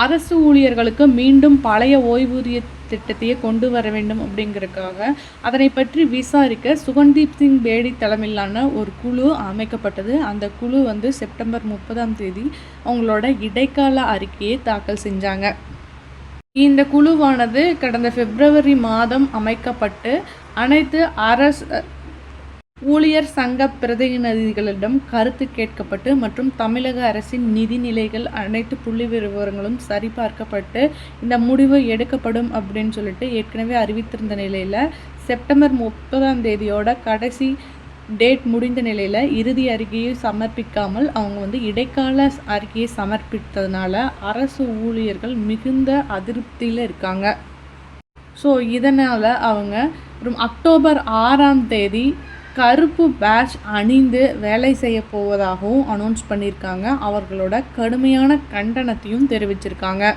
அரசு ஊழியர்களுக்கு மீண்டும் பழைய ஓய்வூதிய திட்டத்தையே கொண்டு வர வேண்டும் அப்படிங்கிறதுக்காக அதனை பற்றி விசாரிக்க சுகன்தீப் சிங் பேடி தலைமையிலான ஒரு குழு அமைக்கப்பட்டது. அந்த குழு வந்து செப்டம்பர் முப்பதாம் தேதி அவங்களோட இடைக்கால அறிக்கையை தாக்கல் செஞ்சாங்க. இந்த குழுவானது கடந்த பிப்ரவரி மாதம் அமைக்கப்பட்டு அனைத்து அரசு ஊழியர் சங்க பிரதிநிதிகளிடம் கருத்து கேட்கப்பட்டு மற்றும் தமிழக அரசின் நிதிநிலைகள் அனைத்து புள்ளி விவரங்களும் சரிபார்க்கப்பட்டு இந்த முடிவு எடுக்கப்படும் அப்படின்னு சொல்லிட்டு ஏற்கனவே அறிவித்திருந்த நிலையில் செப்டம்பர் முப்பதாம் தேதியோட கடைசி டேட் முடிந்த நிலையில் இறுதி அறிக்கையை சமர்ப்பிக்காமல் அவங்க வந்து இடைக்கால அறிக்கையை சமர்ப்பித்ததுனால அரசு ஊழியர்கள் மிகுந்த அதிருப்தியில் இருக்காங்க. ஸோ இதனால் அவங்க அக்டோபர் ஆறாம் தேதி கருப்பு பேட்ச் அணிந்து வேலை செய்ய போவதாகவும் அனௌன்ஸ் பண்ணியிருக்காங்க. அவர்களோட கடுமையான கண்டனத்தையும் தெரிவிச்சிருக்காங்க.